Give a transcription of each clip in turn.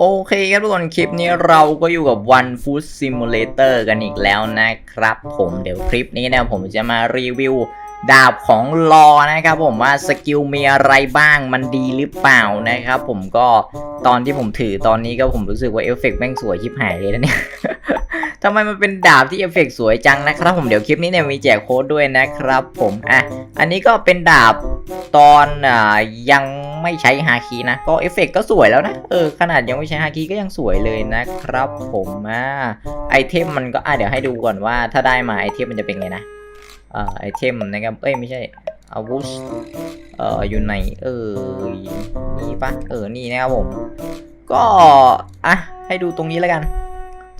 โอเคครับทุกคนคลิปนี้เราก็อยู่กับ One Food Simulator กันอีกแล้วนะครับ ผมเดี๋ยวคลิปนี้เนี่ยผมจะมารีวิวดาบของลอนะครับผมว่าสกิลมีอะไรบ้างมันดีหรือเปล่านะครับผมก็ตอนที่ผมถือตอนนี้ก็ผมรู้สึกว่าเอฟเฟกต์แม่งสวยชิบหายเลยนะเนี่ยทำไมมันเป็นดาบที่เอฟเฟกต์สวยจังนะครับผมเดี๋ยวคลิปนี้เนี่ยมีแจกโค้ดด้วยนะครับผมอะ อันนี้ก็เป็นดาบตอนอ่ายังไม่ใช้ฮาคีนะ ก็เอฟเฟกต์ก็สวยแล้วนะ เออ ขนาดยังไม่ใช้ฮาคีก็ยังสวยเลยนะครับผมอ่าไอเทมมันก็อะเดี๋ยวให้ดูก่อนว่าถ้าได้มาไอเทมมันจะเป็นไงนะเอ่อไอเทมนะครับ เอ้ยไม่ใช่อาวุธเอ่ออยู่ไหนเออนี่ปะเออนี่นะครับผม ก็อะให้ดูตรงนี้แล้วกัน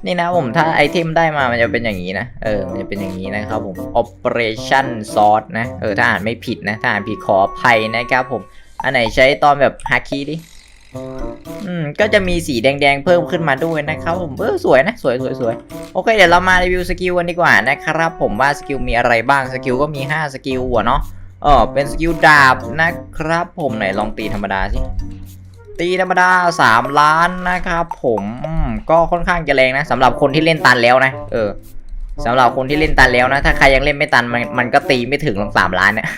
นี่นะผมถ้าไอเทมได้มามันจะเป็นอย่างนี้นะ เออ มันจะเป็นอย่างนี้นะครับผม Operation Sword นะ เออ ถ้าอ่านไม่ผิดนะ ถ้าอ่านผิดขออภัยนะครับผม อันไหนใช้ตอนแบบฮาคีดิ อืม ก็จะมีสีแดงๆเพิ่มขึ้นมาด้วยนะครับผม เออ สวยนะ สวยสวยสวยโอเค เดี๋ยวเรามารีวิวสกิลกันดีกว่านะครับผมว่าสกิลมีอะไรบ้าง สกิลก็มี 5 สกิลอะเนาะเออเป็นสกิลดาบนะครับผมไหนลองตีธรรมดาสิตีธรรมดา 3 ล้านนะครับผมอืม ก็ค่อนข้างจะแรงนะสำหรับคนที่เล่นตันแล้วนะเออสำหรับคนที่เล่นตันแล้วนะ ถ้าใครยังเล่นไม่ตันมันมันก็ตีไม่ถึงหรอกสามล้านเนี่ย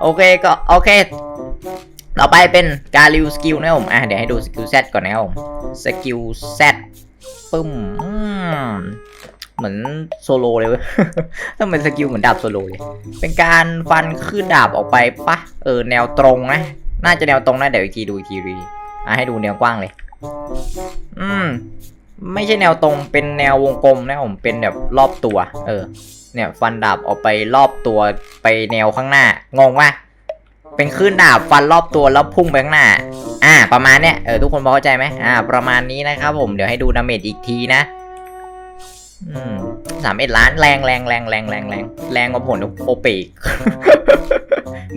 โอเคก็โอเค ต่อไปเป็นการรีวิวสกิลนะผมอะเดี๋ยวให้ดูสกิล Z ก่อนนะครับผมสกิล Z ปึ้มเหมือนโซโลเลยเว้ยต้องเป็นสกิลเหมือนดาบโซโลเลย เป็นการฟันขึ้นดาบออกไปปะเออแนวตรงนะ น่าจะแนวตรงนะเดี๋ยวอีกทีดูอีกทีดีอะให้ดูแนวกว้างเลย อืม ไม่ใช่แนวตรงเป็นแนววงกลมนะผมเป็นแบบรอบตัว เออ เนี่ย ฟันดาบออกไปรอบตัวไปแนวข้างหน้างงว่าเป็นขึ้นดาบฟันรอบตัวแล้วพุ่งไปข้างหน้า อ่า ประมาณเนี้ยเออทุกคนพอเข้าใจไหมอ่า ประมาณนี้นะครับผมเดี๋ยวให้ดูดาเมจอีกทีนะอืมสามเอ็ดล้านแรงแรงแรงแรงแรงแรงแรงกว่าผลโอเปก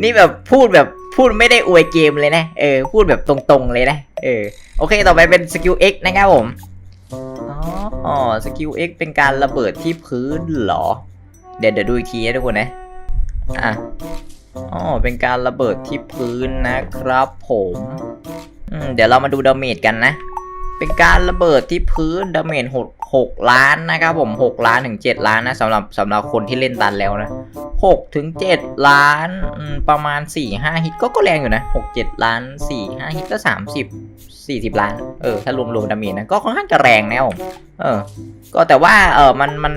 นี่แบบพูดแบบ พูดไม่ได้อวยเกมเลยนะ เออ พูดแบบตรงๆเลยนะ เออ โอเค ต่อไปเป็นสกิล X นะครับผม อ๋อ สกิล X เป็นการระเบิดที่พื้นเหรอ เดี๋ยวเดี๋ยวดูอีกทีนะทุกคนนะ อะ อ๋อ เป็นการระเบิดที่พื้นนะครับผมมเดี๋ยวเรามาดูดาเมจกันนะ เป็นการระเบิดที่พื้นดาเมจหกหกล้านนะครับผมหกล้านถึงเจ็ดล้านนะสำหรับสำหรับคนที่เล่นตันแล้วนะ หกถึงเจ็ดล้านประมาณสี่ห้าฮิตก็ก็แรงอยู่นะหกเจ็ดล้านสี่ห้าฮิตก็สามสิบสี่สิบล้าน เออ ถ้ารวมรวมดาเมจนะก็ค่อนข้างจะแรงนะผมเออ ก็แต่ว่าเออมันมัน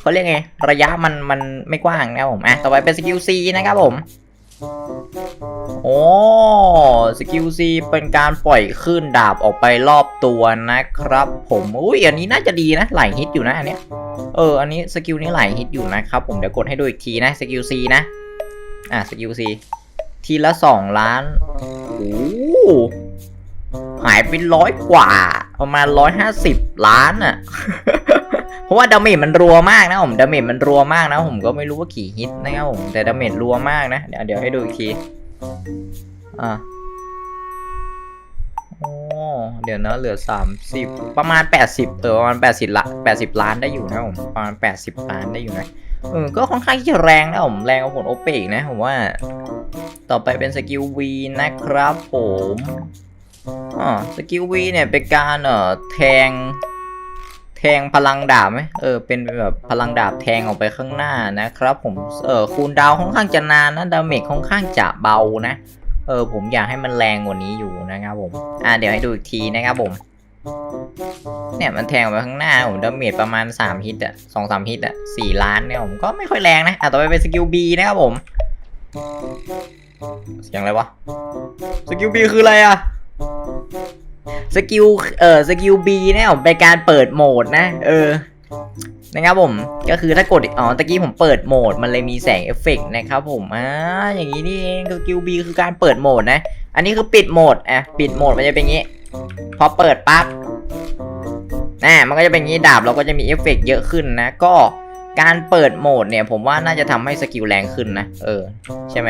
เขาเรียกไง ระยะมันมันไม่กว้างนะผมอะต่อไปเป็นสกิลซีนะครับผมโอ้สกิลซีเป็นการปล่อยคลื่นดาบออกไปรอบตัวนะครับ ผมอุ้ยอันนี้น่าจะดีนะ หลายฮิตอยู่นะอันเนี้ย เออ อันนี้สกิลนี้หลายฮิตอยู่นะครับ ผมเดี๋ยวกดให้ดูอีกทีนะ สกิลซีนะ อะ สกิลซีทีละสองล้าน โอ้หายไปร้อยกว่า ประมาณร้อยห้าสิบล้านอะเพราะว่าดาเมจมันรัวมากนะผม ดาเมจมันรัวมากนะ ผมก็ไม่รู้ว่ากี่ฮิตนะครับผม แต่ดาเมจรัวมากนะ เดี๋ยวเดี๋ยวให้ดูอีกที อะ โอ้เดี๋ยวนะเหลือสามสิบประมาณแปดสิบเออประมาณแปดสิบละแปดสิบล้านได้อยู่นะผมประมาณแปดสิบล้านได้อยู่นะเออก็ค่อนข้างที่จะแรงนะผมแรงกว่าผลโอเปกนะผมว่า ต่อไปเป็นสกิลวีนะครับผมอ๋อสกิลวีเนี่ยเป็นการเอ่อแทงแทงพลังดาบไหมเออเป็นแบบพลังดาบแทงออกไปข้างหน้านะครับ ผมเออคูณดาวค่อนข้างจะนานนะดาเมจค่อนข้างจะเบานะ เออผมอยากให้มันแรงกว่านี้อยู่นะครับผมอ่าเดี๋ยวให้ดูอีกทีนะครับผม เนี่ยมันแทงไปข้างหน้าผมดาเมจประมาณ 3 ฮิตอะสองสามฮิตอะสี่ล้านเนี่ยผมก็ไม่ค่อยแรงนะอะต่อไปเป็นสกิล B นะครับผมเสียงอะไรวะสกิล B คืออะไรอะสกิลเอ่อสกิล B เนี่ยผมเป็นการเปิดโหมดนะ เออ นะครับผมก็คือถ้ากดอ๋อตะกี้ผมเปิดโหมด มันเลยมีแสงเอฟเฟกต์นะครับผมอ่าอย่างนี้นี่เองสกิล B คือการเปิดโหมดนะ อันนี้คือปิดโหมดอะปิดโหมดมันจะเป็นอย่างนี้ พอเปิดปั๊บอ่ามันก็จะเป็นอย่างนี้ดาบเราก็จะมีเอฟเฟกต์เยอะขึ้นนะ ก็การเปิดโหมดเนี่ยผมว่าน่าจะทำให้สกิลแรงขึ้นนะ เออ ใช่ไหม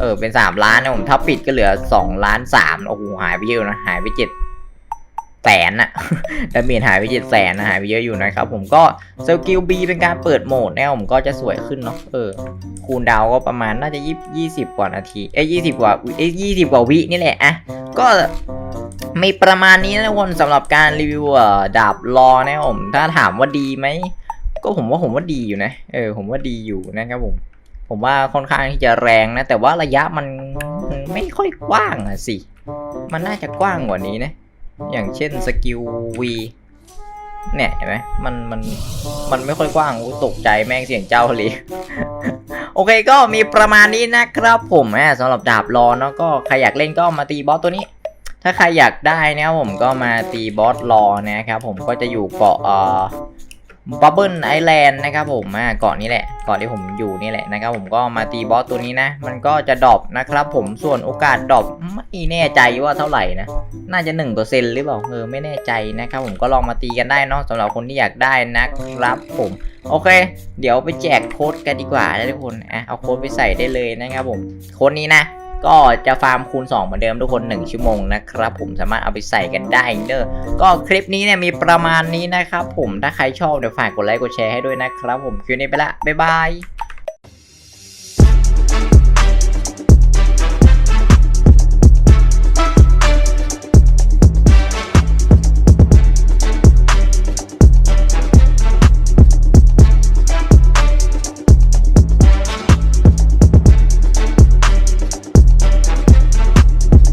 เออเป็น 3 ล้านนะผมถ้าปิดก็เหลือ 2 ล้าน3โอ้โหหายไปเยอะนะหายไป7 แสนอะดาเมจหายไปเจ็ดแสนนะหายไปเยอะอยู่นะครับผมก็สกิล B เป็นการเปิดโหมดเนี่ยผมก็จะสวยขึ้นเนาะเออคูณดาวก็ประมาณน่าจะยี่ยี่สิบกว่านาทีเอ้ยี่สิบกว่าเอ้ยี่สิบกว่าวินี่แหละอะก็มีประมาณนี้นะทุกคนสำหรับการรีวิวเอ่อดาบรอนะครับผมถ้าถามว่าดีไหมก็ผมว่าผมว่าดีอยู่นะเออผมว่าดีอยู่นะครับผมผมว่าค่อนข้างที่จะแรงนะ แต่ว่าระยะมันมันไม่ค่อยกว้างอะสิ มันน่าจะกว้างกว่านี้นะ อย่างเช่นสกิล V เนี่ยเห็นไหมมันมันมันไม่ค่อยกว้างกูตกใจแม่งเสียงเจ้าเลย โอเคก็มีประมาณนี้นะครับผมอะสำหรับดาบรอเนาะก็ใครอยากเล่นก็มาตีบอสตัวนี้ ถ้าใครอยากได้นะครับผมก็มาตีบอสรอนะครับผมก็จะอยู่เกาะเอ่อ บับเบิลไอแลนด์นะครับผมอ่าเกาะนี้แหละเกาะที่ผมอยู่นี่แหละนะครับผมก็มาตีบอสตัวนี้นะ มันก็จะดรอปนะครับผมส่วนโอกาสดรอปไม่แน่ใจว่าเท่าไหร่นะ น่าจะ1%หรือเปล่าเออไม่แน่ใจนะครับผมก็ลองมาตีกันได้เนาะสำหรับคนที่อยากได้นะครับผมโอเค เดี๋ยวไปแจกโค้ดกันดีกว่านะทุกคนอะเอาโค้ดไปใส่ได้เลยนะครับผมโค้ดนี้นะ ก็จะฟาร์มคูณ 2 เหมือนเดิมทุกคน 1 ชั่วโมงนะครับผมสามารถเอาไปใส่กันได้เด้อก็คลิปนี้เนี่ยมีประมาณนี้นะครับผมถ้าใครชอบเดี๋ยวฝากกดไลค์กดแชร์ให้ด้วยนะครับผมคลิปนี้ไปละบ๊ายบาย